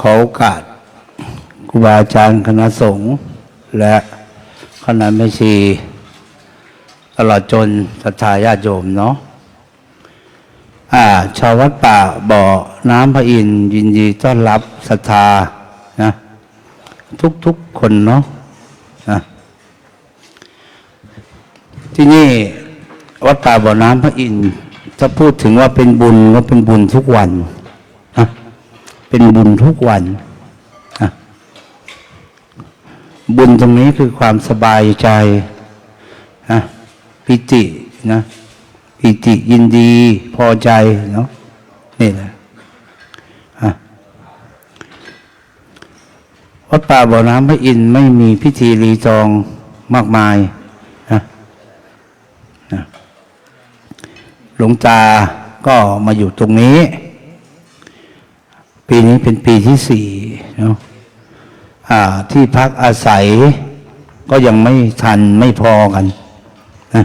ขอโอกาสครูบาอาจารย์คณะสงฆ์และคณะแม่ชีตลอดจนศรัทธาญาติโยมเนาะอ่า ชาววัดป่าบ่อน้ำพระอินทร์ยินดีต้อนรับศรัทธานะทุกๆคนเนาะนะที่นี่วัดป่าบ่อน้ำพระอินทร์ถ้าพูดถึงว่าเป็นบุญก็เป็นบุญทุกวันนะ เป็นบุญทุกวัน บุญตรงนี้คือความสบายใจนะปิตินะปิติยินดีพอใจเนาะนี่แหละอะวัดป่าบ่อน้ำพระอินทร์ไม่มีพิธีรีตองมากมายนะนะหลวงตาก็มาอยู่ตรงนี้ ปีนี้เป็นปีที่สี่เนาะที่พักอาศัยก็ยังไม่ทันไม่พอกันนะ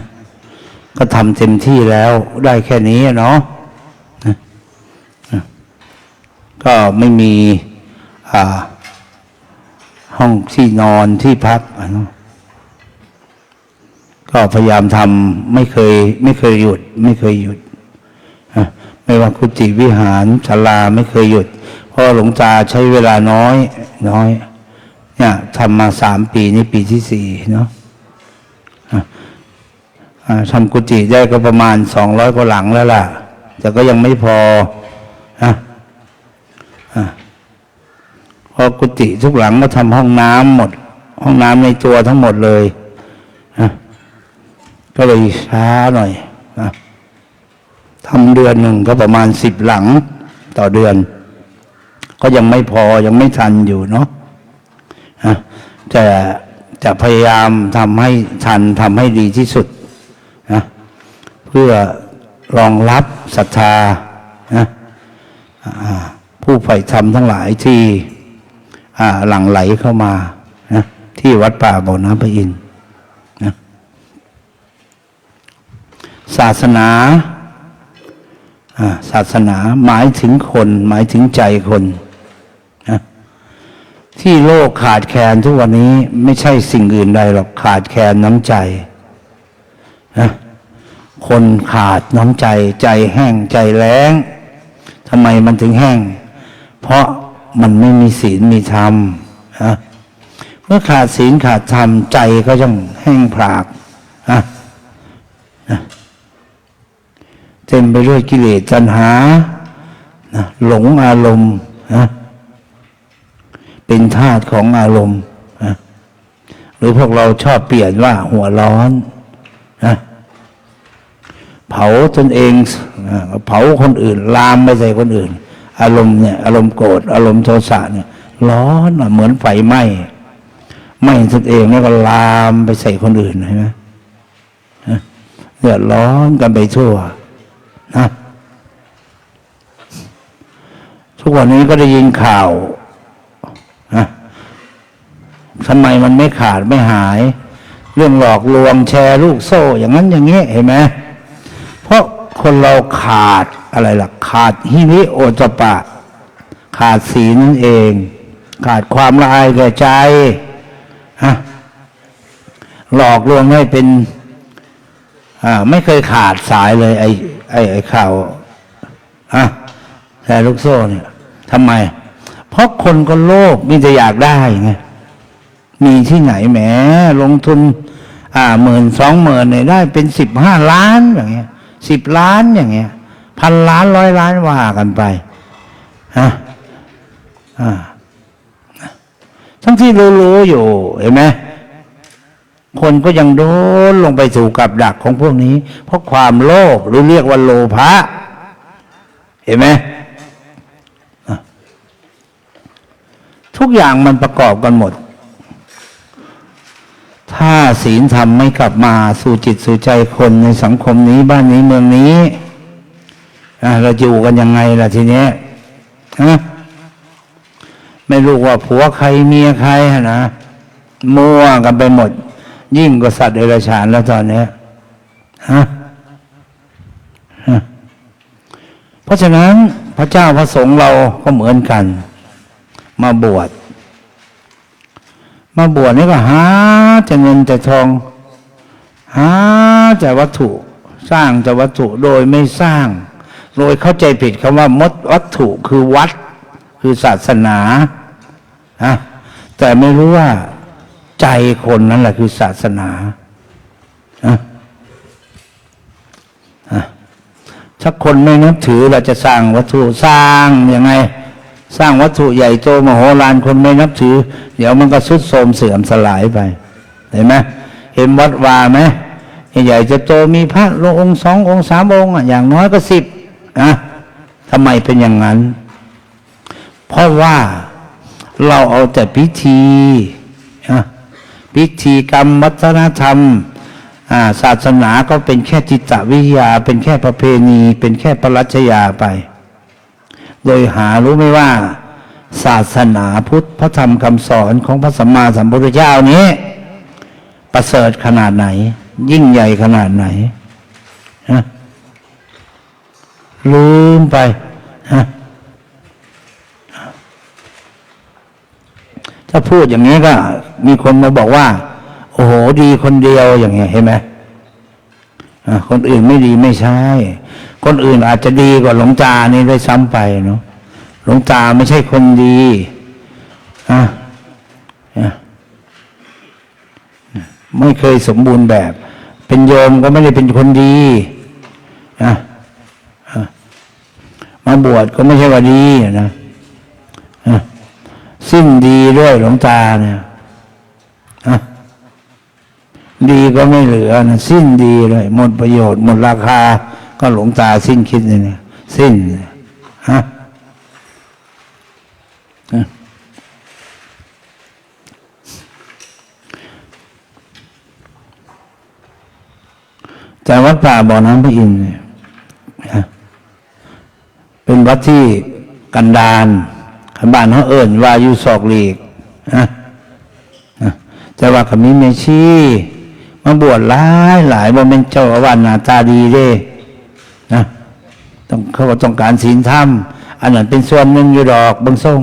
ก็ทำเต็มที่แล้วได้แค่นี้เนาะนะก็ไม่มีห้องที่นอนที่พักนะก็พยายามทำไม่เคย ไม่เคยหยุด ไม่เคยหยุด ไม่ว่ากุฏิวิหารศาลาไม่เคยหยุด เพราะหลวงตาใช้เวลาน้อย น้อย เนี่ยทำมาสามปีนี่ปีที่สี่เนาะะทำกุฏิได้ก็ประมาณสองร้อยกว่าหลังแล้วล่ะ แต่ก็ยังไม่พออะพอกุฏิทุกหลังก็ทำห้องน้ำหมด ห้องน้ำในตัวทั้งหมดเลยอะก็เลยช้าหน่อยนะ ทำเดือนหนึ่งก็ประมาณสิบหลังต่อเดือน ก็ยังไม่พอยังไม่ทันอยู่เนาะจะจะพยายามทำให้ทันทำให้ดีที่สุดนะเพื่อรองรับศรัทธานะผู้ใฝ่ธรรมทั้งหลายที่หลั่งไหลเข้ามานะที่วัดป่าบ่อน้ำพระอินทร์ศาสนา ศาสนาหมายถึงคน หมายถึงใจคนนะที่โลกขาดแคลนทุกวันนี้ไม่ใช่สิ่งอื่นใดหรอกขาดแคลนน้ำใจนะคนขาดน้ำใจ ใจแห้งใจแล้งทำไมมันถึงแห้ง เพราะมันไม่มีศีลมีธรรมนะเมื่อขาดศีลขาดธรรมใจก็ยังแห้งผากนะ เต็มไปด้วยกิเลสตัณหานะหลงอารมณ์นะเป็นธาตุของอารมณ์นะหรือพวกเราชอบเปลี่ยนว่าหัวร้อนนะเผาตนเองนะเผาคนอื่น ลามไปใส่คนอื่น อารมณ์เนี่ยอารมณ์โกรธอารมณ์โทสะเนี่ย ร้อนอะเหมือนไฟไหม้ไหม้ตนเองแล้วก็ลามไปใส่คนอื่นเห็นไหมเดือดร้อนกันไปทั่ว นะทุกวันนี้ก็ได้ยินข่าวนะทำไมมันไม่ขาดไม่หาย เรื่องหลอกลวงแชร์ลูกโซ่ อย่างนั้นอย่างนี้เห็นไหมเพราะคนเราขาดอะไรล่ะ ขาดฮิริโอตปะ ขาดศีลนั่นเอง ขาดความละอายแก่ใจฮะหลอกลวงให้เป็น อ่า ไม่เคยขาดสายเลย ไอ้ไอ้ไอ้ข่าวอะแชร์ลูกโซ่เนี่ยทำไม เพราะคนก็โลภมีแต่อยากได้ไงมีที่ไหนแหมลงทุน อ่าหมื่นสองหมื่นเนี่ยได้เป็นสิบห้าล้านอย่างเงี้ยสิบล้านอย่างเงี้ยพันล้านร้อยล้านว่ากันไปฮะอ่าทั้งที่รู้ๆอยู่เห็นไหม คนก็ยังโดนลงไปสู่กับดักของพวกนี้ เพราะความโลภหรือเรียกว่าโลภะเห็นไหมทุกอย่างมันประกอบกันหมด ถ้าศีลธรรมไม่กลับมาสู่จิตสู่ใจคนในสังคมนี้บ้านนี้เมืองนี้เราอยู่กันยังไงล่ะทีเนี้ยฮะไม่รู้ว่าผัวใครเมียใครนะมั่วกันไปหมด ยิ่งกว่าสัตว์เดรัจฉานแล้วตอนนี้ฮะเพราะฉะนั้นพระเจ้าพระสงฆ์เราก็เหมือนกัน มาบวชมาบวชนี่ก็หาแต่เงินแต่ทองหาแต่วัตถุสร้างแต่วัตถุโดยไม่สร้าง โดยเข้าใจผิดคำว่ามดวัตถุคือวัด คือศาสนาฮะแต่ไม่รู้ว่า ใจคนนั่นแหละคือศาสนาฮะถ้าคนไม่นับถือเราจะสร้างวัตถุสร้างยังไง สร้างวัตถุใหญ่โตมโหฬารคนไม่นับถือ เดี๋ยวมันก็สุดโทรมเสื่อมสลายไป เห็นไหมเห็นวัดวาไหมใหญ่จะโตมีพระลงองค์สององค์สามองค์อย่างน้อยก็สิบอะทำไมเป็นอย่างนั้น เพราะว่าเราเอาแต่พิธี พิธีกรรมวัฒนธรรมศาสนาก็เป็นแค่จิตวิทยา เป็นแค่ประเพณี เป็นแค่ปรัชญาไป โดยหารู้ไหมว่า ศาสนาพุทธพระธรรมคำสอนของพระสัมมาสัมพุทธเจ้านี้ ประเสริฐขนาดไหน ยิ่งใหญ่ขนาดไหนลืมไปฮะ ถ้าพูดอย่างนี้ก็ มีคนมาบอกว่า โอ้โหดีคนเดียวอย่างเงี้ยเห็นไหมคนอื่นไม่ดีไม่ใช่ คนอื่นอาจจะดีกว่าหลวงตานี่ได้ซ้ำไปเนาะหลวงตาไม่ใช่คนดีอะไม่เคยสมบูรณ์แบบ เป็นโยมก็ไม่ได้เป็นคนดีอะมาบวชก็ไม่ใช่ว่าดีนะ สิ้นดีด้วยหลวงตาเนี่ยดีก็ไม่เหลือนะสิ้นดีเลยหมดประโยชน์หมดราคา ก็หลวงตาสิ้นคิดเลยเนี่ยสิ้นฮะแต่วัดป่าบ่อน้ำพระอินทร์เนี่ยเป็นวัดที่กันดาร บ้านเขาเอิ่นว่าอยู่ศอกหลีกนะแต่ว่าขมีเมชีมาบวชหลายหลายบ่เป็นเจ้าอาวาสหน้าตาดีเด้นะต้องเขาก็ต้องการศีลธรรมอันนั้นเป็นส่วนหนึ่งอยู่ดอกบางส่ง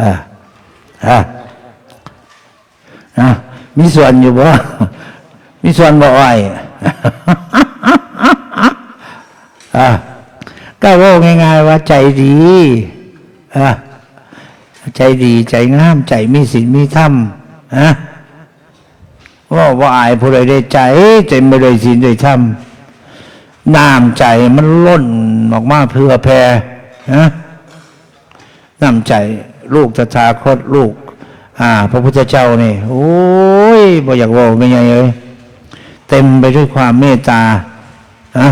อ่าอ่ามีส่วนอยู่บ่ มีส่วนบ่อ้อย อะ ก็ว่าง่าย ๆ ว่าใจดีอะใจดีใจงาม ใจมีศีลมีธรรมอะว่าว่าอายผู้ใดได้ใจใจไม่ได้ศีลได้ธรรมน้ำใจมันล้นออกมาเพื่อแผ่นะน้ำใจลูกตถาคตลูก อ่า พระพุทธเจ้านี่โอ้ยบ่อยากบอกไม่ไงเลยเต็มไปด้วยความเมตตาอะ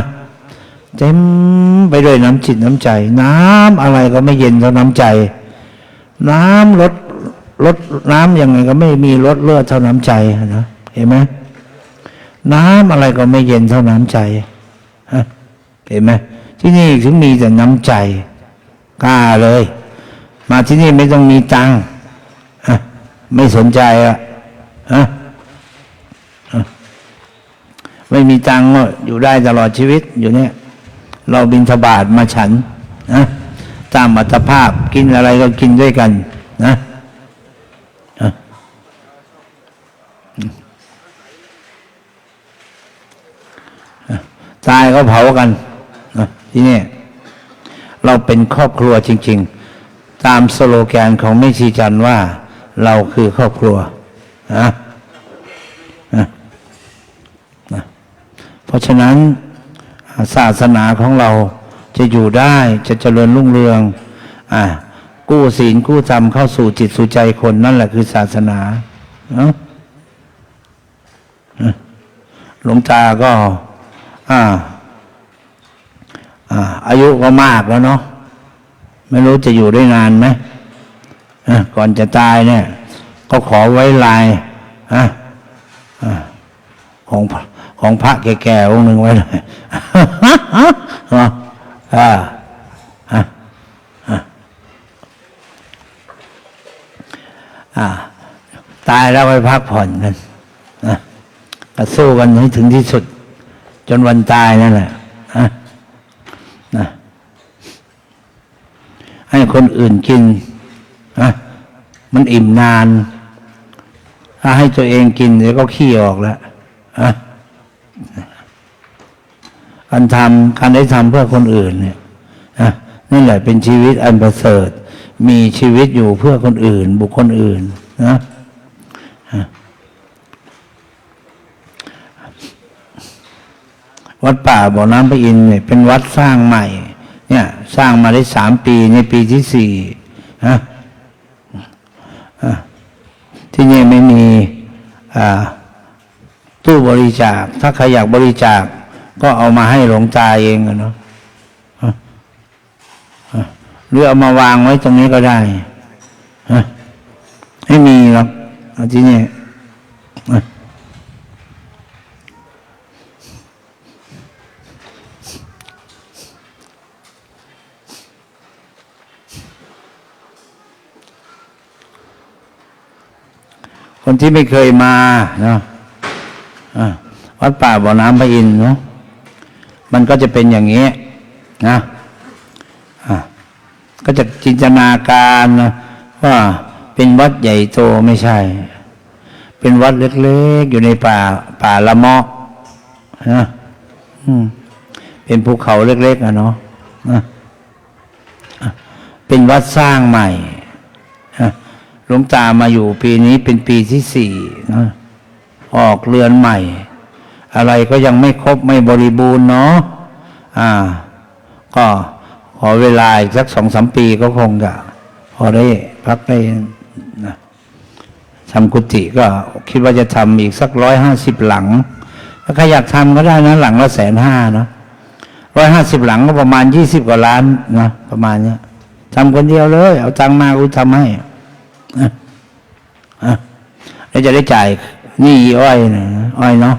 เต็มไปด้วยน้ำจิตน้ำใจ น้ำอะไรก็ไม่เย็นเท่าน้ำใจ น้ำลดลดน้ำยังไงก็ไม่มีลดเลือดเท่าน้ำใจนะเห็นไหมน้ำอะไรก็ไม่เย็นเท่าน้ำใจฮะเห็นไหมที่นี่ถึงมีแต่น้ำใจกล้าเลย มาที่นี่ไม่ต้องมีตังค์ไม่สนใจอะฮะฮะไม่มีตังค์ก็อยู่ได้ตลอดชีวิตอยู่เนี่ย เราบินทบาทมาฉันนะตามอัตภาพกินอะไรก็กินด้วยกัน นะตายก็เผากันนะที่นี่เราเป็นครอบครัวจริง ๆ ตามสโลแกนของแม่ชีจันว่า เราคือครอบครัวนะนะนะเพราะฉะนั้น ศาสนาของเราจะอยู่ได้จะเจริญรุ่งเรืองอ่ากู้ศีลกู้ธรรมเข้าสู่จิตสู่ใจคนนั่นแหละคือศาสนาเนาะหลวงตาก็อ่าอ่าอายุก็มากแล้วเนาะไม่รู้จะอยู่ได้นานไหมก่อนจะตายเนี่ย ก็ขอไว้ลายอ่าของ ของพระแก่ๆองค์หนึ่งไว้เลยเนาะอ่าอ่าอ่าตายแล้วไปพักผ่อนกันนะก็สู้กันให้ถึงที่สุด จนวันตายนั่นแหละนะนะคนอื่นกินนะมันอิ่มนาน ถ้าให้ตัวเองกินเดี๋ยวก็ขี้ออกแล้วอะ การทำการได้ทำเพื่อคนอื่นเนี่ยนะนั่นแหละเป็นชีวิตอันประเสริฐ มีชีวิตอยู่เพื่อคนอื่น บุคคลอื่นนะวัดป่าบ่อน้ำพระอินทร์เนี่ยเป็นวัดสร้างใหม่ เนี่ย สร้างมาได้สามปีในปีที่สี่นะที่นี่ไม่มีตู้บริจาค ถ้าใครอยากบริจาค ก็เอามาให้หลวงตาเองเนาะหรือเอามาวางไว้ตรงนี้ก็ได้ไม่มีหรอกเอาที่นี่คนที่ไม่เคยมาเนาะอะวัดป่าบ่อน้ำพระอินทร์เนาะ มันก็จะเป็นอย่างนี้นะก็จะจินตนาการว่าเป็นวัดใหญ่โตไม่ใช่ เป็นวัดเล็กๆอยู่ในป่าป่าละเมาะนะอืมเป็นภูเขาเล็กๆอะเนาะเป็นวัดสร้างใหม่หลวงตามาอยู่ปีนี้เป็นปีที่สี่ออกเรือนใหม่ อะไรก็ยังไม่ครบไม่บริบูรณ์เนาะอ่า ก็ขอเวลาอีกสักสองสามปีก็คงจะพอได้พักได้นะทำกุฏิก็คิดว่าจะทำอีกสักร้อยห้าสิบหลัง ถ้าใครอยากทำก็ได้นะ หลังละแสนห้าเนาะร้อยห้าสิบหลังก็ประมาณยี่สิบกว่าล้านนะประมาณเนี้ยทำคนเดียวเลย เอาตังมากูทำให้อะอะแล้วจะได้จ่ายนี่อ้อยนะอ้อยเนาะ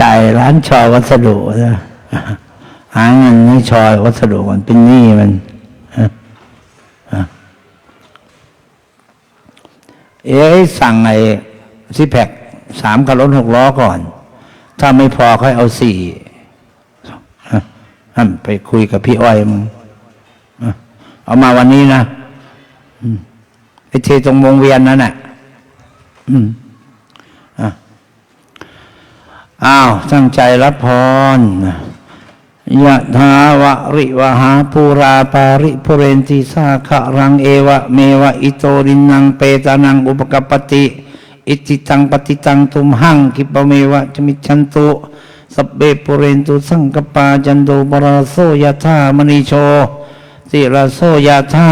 จ่ายร้านชอวัสดุนะหาเงินให้ชอวัสดุมันเป็นหนี้มันเอ๊ะสั่งไอ้ซิแพคสามกับรถหกล้อก่อน ถ้าไม่พอค่อยเอาสี่ไปคุยกับพี่อ้อยมึงเอามาวันนี้นะไปเทตรงวงเวียนนั่นแหละ อ้าว ตั้งใจรับพรยะถาวะริวหาปูราปาริปุเรนติสาขะรังเอวะเมวะอิโตรินังเปตานังอุปกปปติ อิติตังปฏิตังตุมหังกิปะเมวะจมิชันตุสเบปุเรนตุสังกปาจันโดบราโสยะธามณีโชติระโสยะธา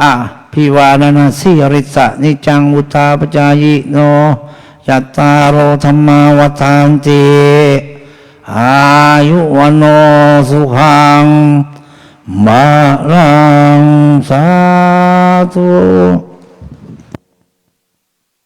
อะพิวานานาสิริสะนิจังอุตาปจายิโน จัตตารโอธรรมาวทานติอายุวโนสุขังมาลังสาธุ